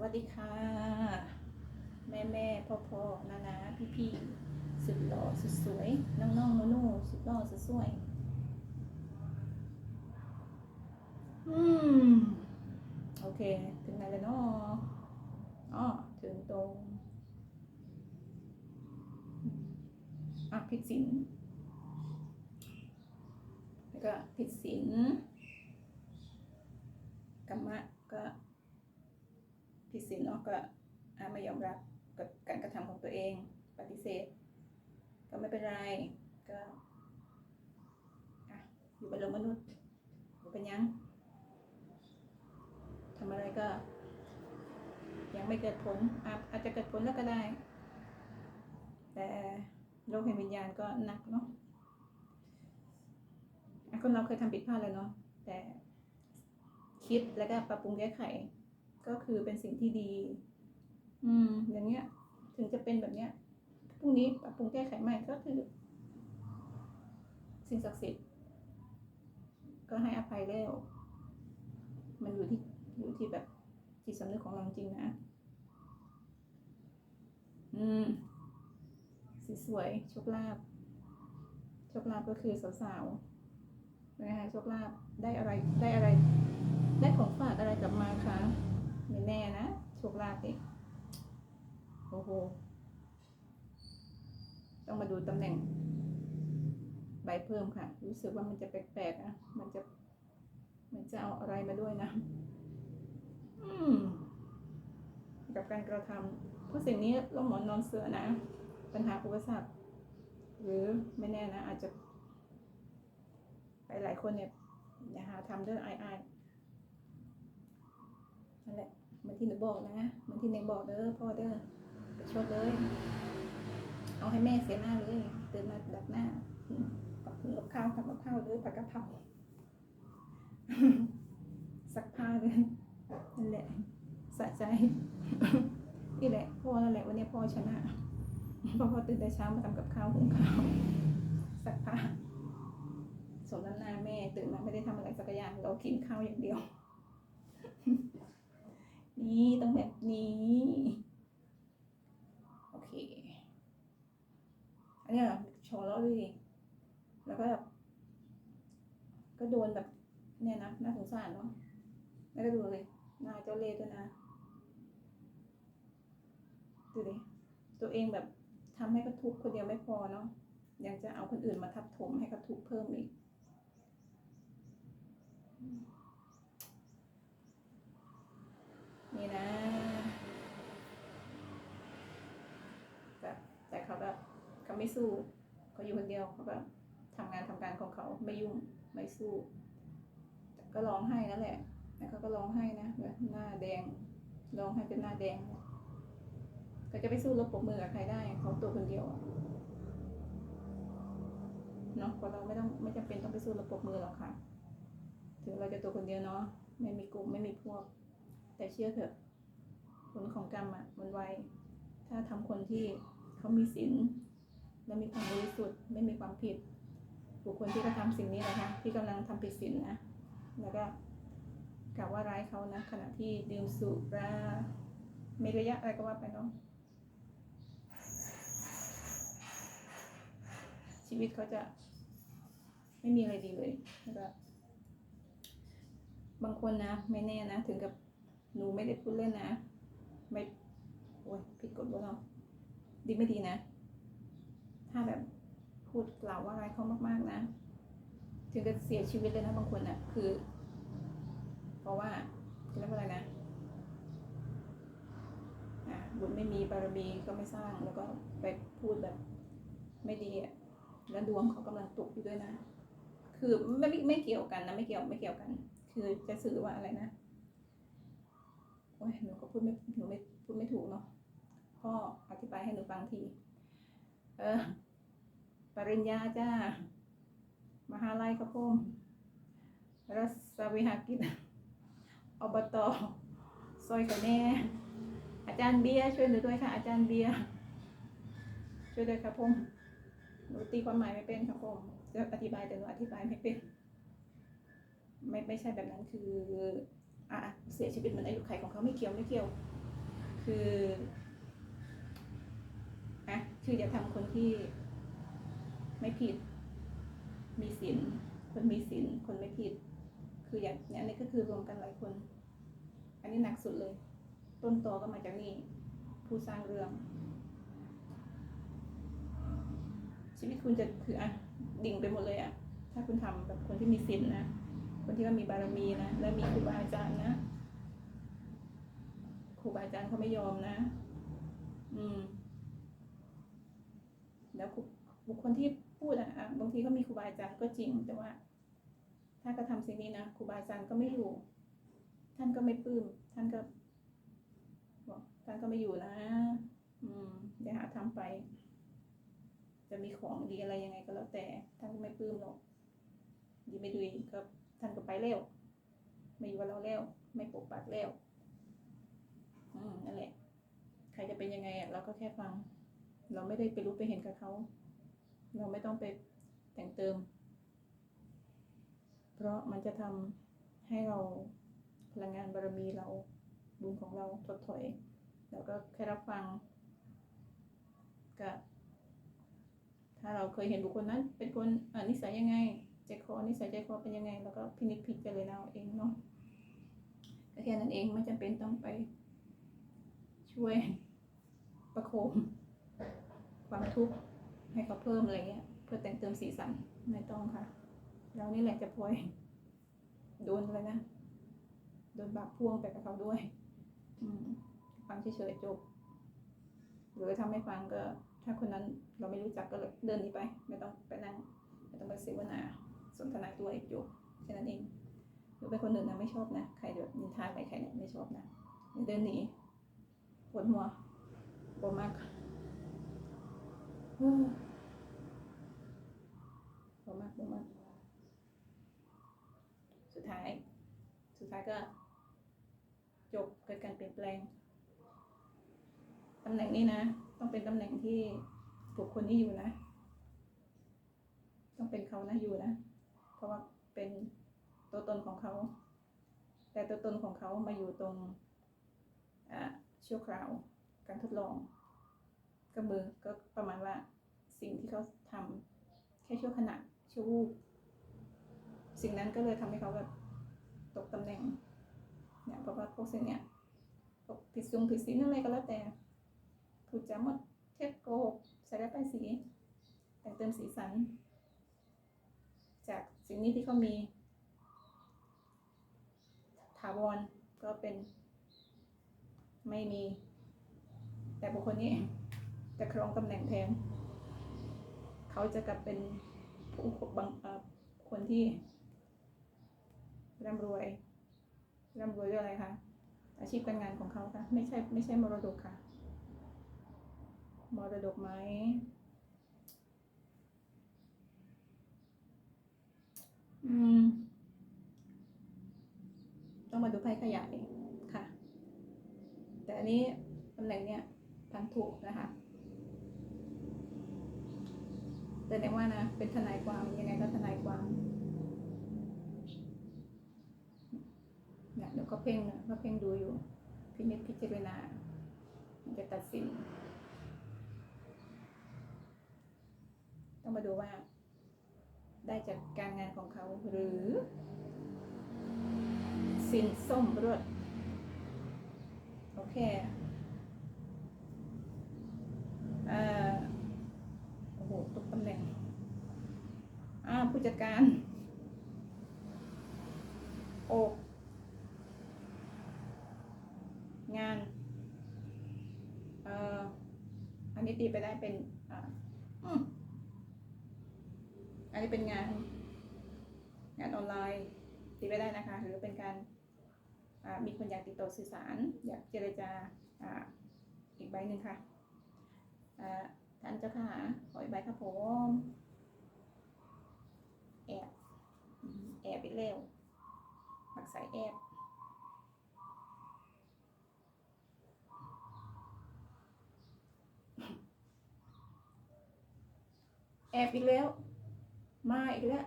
วัสดีค่ะ แม่แม่พ่อพ่อนานาพี่พี่ๆสุดหล่อสุดสวย น้องน้องๆหนูๆสุดหล่อสุดสวย อืม โอเค ถึงไหนแล้วเนาะอ๋อถึงตรงอะผิดศีลแล้วก็ผิดศีลกรรมะก็ผิดศีลเนาะ ก็ไม่ยอมรับกับการกระทำของตัวเอง ปฏิเสธ ก็ไม่เป็นไรก็อยู่เป็นโลกมนุษย์อยู่เป็นยังทำอะไรก็ ยังไม่เกิดผลอาจจะเกิดผลแล้วก็ได้ แต่โลกแห่งวิญญาณก็หนักเนาะคนเราเคยทำผิดพลาดเลยเนาะแต่คิดแล้วก็ปรับปรุงแก้ไข ก็คือเป็นสิ่งที่ดี อืม อย่างเงี้ย ถึงจะเป็นแบบเนี้ยพรุ่งนี้ปรับปรุงแก้ไขใหม่ก็คือ สิ่งศักดิ์สิทธิ์ก็ให้อภัยแล้ว มันอยู่ที่อยู่ที่แบบจิตสำนึกของเราจริงนะ อืมสีสวยโชคลาภโชคลาภก็คือสาวๆนะคะโชคลาภได้อะไรได้อะไร ได้ของฝากอะไรกลับมาคะ ไม่แน่นะโชคลาภเองโอ้โห ต้องมาดูตำแหน่ง ใบเพิ่มค่ะ รู้สึกว่ามันจะแปลกๆนะมันจะ มันจะเอาอะไรมาด้วยนะอืมกับการกระทำเพราะสิ่งนี้เราหมอนนอนเสือนะ ปัญหาอุปสรรคหรือไม่แน่นะ อาจจะ ไปหลายคนเนี่ย อย่าหาทำเด้ออายอาย มือนที่หนูบอกนะเมือนที่เนงบอกเด้อพ่อเด้อไปชดเลย เอาให้แม่เสียหน้าเลยตื่นมาดับหน้าอืมกับกับข้าวทำกับข้าวเลยผัดกะเพราซักผ้าเลยนั่นแหละสะใจนี่แหละพ่อนั่นแหละวันนี้พ่อชนะเพราะพ่อตื่นแต่เช้ามาทำกับข้าวหุงข้าวซักผ้าสมน้ำหน้าแม่ตื่นมาไม่ได้ทำอะไรสักอย่างเรากินข้าวอย่างเดียว นี่ต้องแบบนี้ โอเค อันนี้เหรอโชว์แล้วดิแล้วก็แบบก็โดนแบบเนี่ยนะน่าสงสารเนาะแล้วก็ดูเลยหน้าเจ้าเล่ด้วยนะดูดิตัวเองแบบทำให้เขาทุกคนเดียวไม่พอเนาะยังจะเอาคนอื่นมาทับถมให้เขาทุกเพิ่มอีก นี่นะแต่แต่เขาแบบเขาไม่สู้เขาอยู่คนเดียวเขาแบบทำงานทำการของเขาไม่ยุ่งไม่สู้ ก็ร้องไห้นั่นแหละแล้วเขาก็ร้องไห้นะแบบหน้าแดงร้องไห้เป็นหน้าแดงเขาจะไปสู้รบปรบมือกับใครได้เขาตัวคนเดียวเนาะพราะเราไม่ต้องไม่จำเป็นต้องไปสู้รบปรบมือหรอกค่ะ ถึงเราจะตัวคนเดียวเนาะไม่มีกลุ่มไม่มีพวก แต่เชื่อเถอะ ผลของกรรมอะมันไว ถ้าทำคนที่เขามีศีลและมีความบริสุทธิ์ไม่มีความผิด บุคคลที่กระทำสิ่งนี้นะคะที่กำลังทำผิดศีลนะ แล้วก็กล่าวว่าร้ายเขานะขณะที่ดื่มสุราเมรยะอะไรก็ว่าไปเนาะชีวิตเขาจะไม่มีอะไรดีเลยแล้วก็บางคนนะ ไม่แน่นะ ถึงกับ หนูไม่ได้พูดเล่นนะ ไม่โอ้ยผิดกฎบ่เนาะดีไม่ดีนะ ถ้าแบบพูดกล่าวว่าอะไรเขามาก ๆ นะ ถึงกับเสียชีวิตเลยนะบางคนอะ คือ เพราะว่าเรียกว่าอะไรนะอะบุญไม่มีบารมีก็ไม่สร้างแล้วก็ไปพูดแบบไม่ดีอะแล้วดวงเขากำลังตกอยู่ด้วยนะ คือไม่ไม่เกี่ยวกันนะไม่เกี่ยวไม่เกี่ยวกัน คือจะสื่อว่าอะไรนะ โอ้ยหนูก็พูดไม่หนูไม่พูดไม่ถูกเนาะพ่ออธิบายให้หนูฟังทีเออปริญญาจ้ามหาลัยครับผมรัศวิหากิจอบตซอยกันแน่อาจารย์เบียช่วยหนูด้วยค่ะ อาจารย์เบียช่วยด้วยครับผมหนูตีความหมายไม่เป็นครับผมจะอธิบายแต่หนูอธิบายไม่เป็น ไม่ไม่ใช่แบบนั้นคือ อะเสียชีวิตเหมือนอายุไขของเขาไม่เกี่ยวไม่เกี่ยว คืออะคืออย่าทำคนที่ไม่ผิด มีศีลคนมีศีลคนไม่ผิด คืออย่างเนี้ยนี่ก็คือรวมกันหลายคน อันนี้หนักสุดเลย ต้นตอก็มาจากนี่ผู้สร้างเรื่อง ชีวิตคุณจะคืออะดิ่งไปหมดเลยอะถ้าคุณทำแบบคนที่มีศีลนะ คนที่ว่ามีบารมีนะ และมีครูบาอาจารย์นะ ครูบาอาจารย์เขาไม่ยอมนะ อืม แล้วบุคคลที่พูดอะอะบางทีเขามีครูบาอาจารย์ก็จริง แต่ว่า ถ้ากระทำสิ่งนี้นะครูบาอาจารย์ก็ไม่อยู่ ท่านก็ไม่ปลื้มท่านก็บอกท่านก็ไม่อยู่นะ อืมอย่าหาทำไป จะมีของดีอะไรยังไงก็แล้วแต่ท่านก็ไม่ปลื้มหรอกดีไม่ดีก็ ท่านก็ไปแล้วไม่อยู่กับเราแล้ว ไม่ปกปักแล้วอืมนั่นแหละ ใครจะเป็นยังไงอะเราก็แค่ฟัง เราไม่ได้ไปรู้ไปเห็นกับเขา เราไม่ต้องไปแต่งเติม เพราะมันจะทำให้เราพลังงานบารมีเราบุญของเราถดถอยแล้วก็แค่รับฟังกับถ้าเราเคยเห็นบุคคลนั้นเป็นคนอ่านิสัยยังไง ใจคอนิสัยใจคอเป็นยังไงแล้วก็พินิจพิจารณาเอาเองเนาะก็แค่นั้นเองไม่จำเป็นต้องไปช่วยประโคมความทุกข์ให้เขาเพิ่มอะไรเงี้ย เพื่อแต่งเติมสีสันไม่ต้องค่ะ เรานี่แหละจะพลอยโดนเลยนะโดนบาปพ่วงไปกับเขาด้วย อืมฟังเฉยๆจบหรือถ้าไม่ฟังก็ ถ้าคนนั้นเราไม่รู้จักก็เลยเดินหนีไป ไม่ต้องไปนั่งไม่ต้องไปเสวนา สนทนาด้วเองอยจบแค่นั้นเองหรือเป็นคนอื่นนะไม่ชอบนะ ใครแบบนินทาใครใครเนี่ยไม่ชอบนะเดินหนีปวดหัวปวดมากปวดมากปวดมาก สุดท้าย สุดท้ายก็ จบเกิดการเปลี่ยนแปลงตำแหน่งนี้นะ ต้องเป็นตำแหน่งที่บุคคลนี้อยู่นะ ต้องเป็นเขานะอยู่นะ เพราะว่าเป็นตัวตนของเขา แต่ตัวตนของเขามาอยู่ตรงชั่วคราวการทดลองก็มือก็ประมาณว่าสิ่งที่เขาทำแค่ชั่วขณะชั่ววูบสิ่งนั้นก็เลยทำให้เขาแบบตกตำแหน่งเนี่ยเพราะว่าพวกสิ่งเนี้ยพวกผิดซุงผิดศีลอะไรก็แล้วแต่พูดจาหมดเท็จโกหกใส่ได้ายป้ายสีแต่งเติมสีสัน จากสิ่งนี้ที่เขามี ถาวรก็เป็น ไม่มี แต่บุคคลนี้จะครองตำแหน่งแทน เขาจะกลับเป็นผู้บางคนที่ร่ำรวยร่ำรวยด้วยอะไรคะอาชีพการงานของเขาค่ะ ไม่ใช่ไม่ใช่มรดกค่ะ มรดกไหม อืม ต้องมาดูไพ่ขยายค่ะ แต่อันนี้ตำแหน่งเนี้ยพันธุนะคะแต่ในว่านะ เป็นทนายความยังไงก็ทนายความเนี่ยเดี๋ยวก็เพ่งนะก็เพ่งดูอยู่ พินิจพิจารณาจะตัดสิน ต้องมาดูว่า ได้จากการงานของเขาหรือสินส้มรวดโอเคเอ่อโอ้โหตกตำแหน่งอ่าผู้จัดการโอกงานเอ่ออันนี้ตีไปได้เป็นอ่า อันนี้เป็นงาน งานออนไลน์ตีไปได้นะคะ หรือเป็นการมีคนอยากติดต่อสื่อสาร อยากเจรจาอ,อีกใบหนึ่งค่ะท่านเจ้าค่ะขออีกใบครับผมแอบแอบอีกแล้วมักสายแอบแอบอีกแล้ว มาอีกแล้ว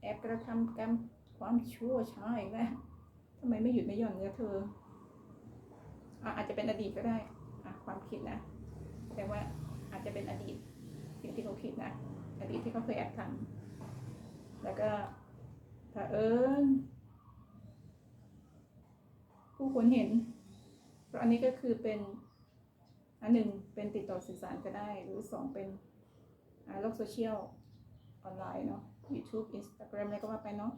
แอบกระทำกรรมความชั่วช้าอีกแล้วทำไมไม่หยุดไม่หย่อนเนี่ยเธออาจจะเป็นอดีตก็ได้ความคิดนะ แต่ว่าอาจจะเป็นอดีตสิ่งที่เขาคิดนะ อดีตที่เขาเคยแอบทำแล้วก็เอิญผู้คนเห็น เพราะอันนี้ก็คือเป็นอันหนึ่งเป็นติดต่อสื่อสารก็ได้ หรือสองเป็นโลกโซเชียล ออนไลน์เนาะ YouTube Instagram อะไรก็ว่าไปเนาะ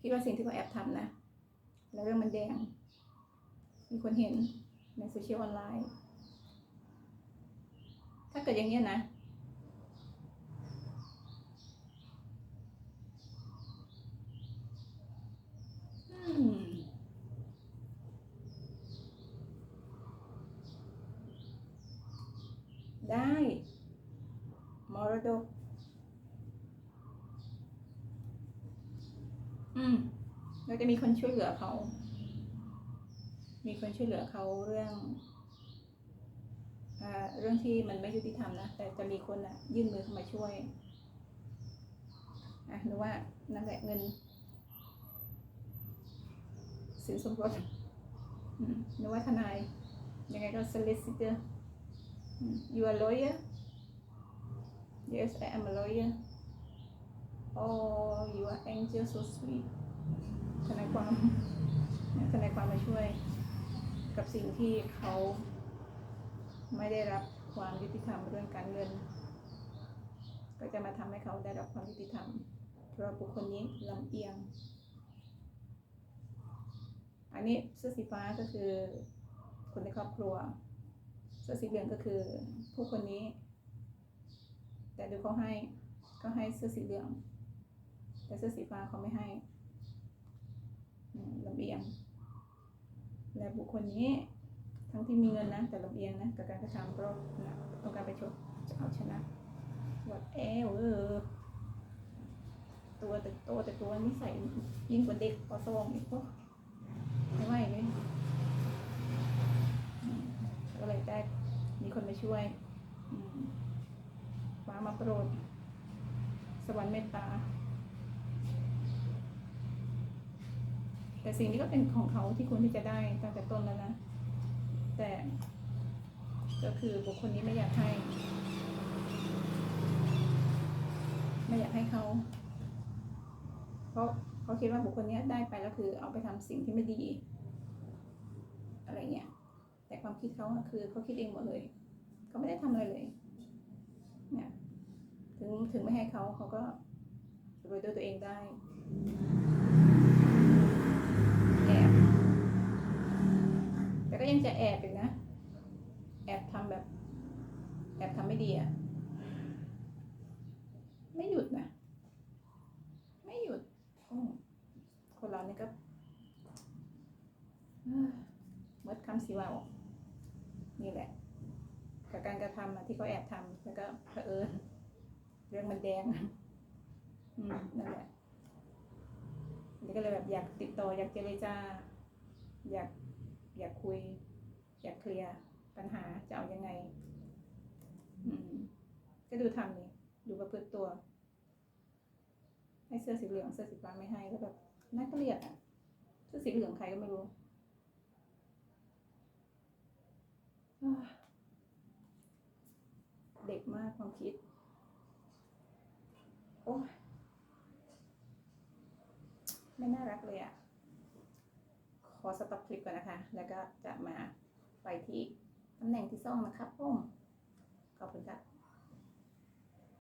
คิดว่าสิ่งที่เขาแอบทำนะ แล้วเรื่องมันแดง มีคนเห็นในโซเชียลออนไลน์ ถ้าเกิดอย่างเงี้ยนะ อืม ได้ มรดก อืมเราจะ มีคนช่วยเหลือเขา มีคนช่วยเหลือเขาเรื่องอเรื่องที่มันไม่ยุติธรรมนะ แต่จะมีคนอะยื่นมือเข้ามาช่วยอะหรือว่านั่นแหละเงินสินสมรสหรือว่าทนาย ยังไงก็ solicitor you are lawyer yes I am a lawyer oh you are angel so sweet ทนายความทนายความมาช่วย กับสิ่งที่เขาไม่ได้รับความยุติธรรมเรื่องการเงิน ก็จะมาทำให้เขาได้รับความยุติธรรม เพราะบุคคลนี้ลำเอียง อันนี้เสื้อสีฟ้าก็คือคนในครอบครัว เสื้อสีเหลืองก็คือผู้คนนี้ แต่ดูเขาให้ก็ให้เสื้อสีเหลือง แต่เสื้อสีฟ้าเขาไม่ให้ ลำเอียง และบุคคลนี้ ทั้งที่มีเงินนะ แต่ลำเอียงนะกับการกระทำเพราะต้องการไปชดเอาชนะวัดเอวเออตัวแต่โตแต่ตัวนิสัยยิ่งกว่าเด็กปสองอีกพวกไม่ไหวเลยก็เลยได้มีคนมาช่วยฟ้ามาโปรด สวรรค์เมตตา แต่สิ่งนี้ก็เป็นของเขาที่ควรที่จะได้ตั้งแต่ต้นแล้วนะ แต่ก็คือบุคคลนี้ไม่อยากให้ ไม่อยากให้เขาเพราะเขาคิดว่าบุคคลนี้ได้ไปแล้วคือ เอาไปทำสิ่งที่ไม่ดี อะไรเงี้ยแต่ความคิดเขาคือเขาคิดเองหมดเลยเขาไม่ได้ทำอะไรเลยเนี่ยถึงถึงไม่ให้เขาเขาก็รวยด้วยตัวเองได้ ก็ยังจะแอบอีกนะ แอบทำแบบ แอบทำไม่ดีอะไม่หยุดนะ ไม่หยุดคนเรานี่ก็เมื่อคำสิเว่านี่แหละ กับการกระทำที่เขาแอบทำแล้วก็เผอิญเรื่องมันแดงอืมนั่นแหละนี่ก็เลยแบบอยากติดต่ออยากเจรจาอยาก อยากคุย อยากเคลียร์ปัญหาจะเอายังไง อืม ก็ดูทำนี่ดูประพฤติตัว ให้เสื้อสีเหลืองเสื้อสีฟ้าไม่ให้แล้วแบบน่าเกลียดอะเสื้อสีเหลืองใครก็ไม่รู้เด็กมากความคิด โอ้ไม่น่ารักเลยอะ ขอสต็อปคลิปก่อนนะคะ แล้วก็จะมาไปที่ตำแหน่งที่ซ่องนะครับผมขอบคุณค่ะ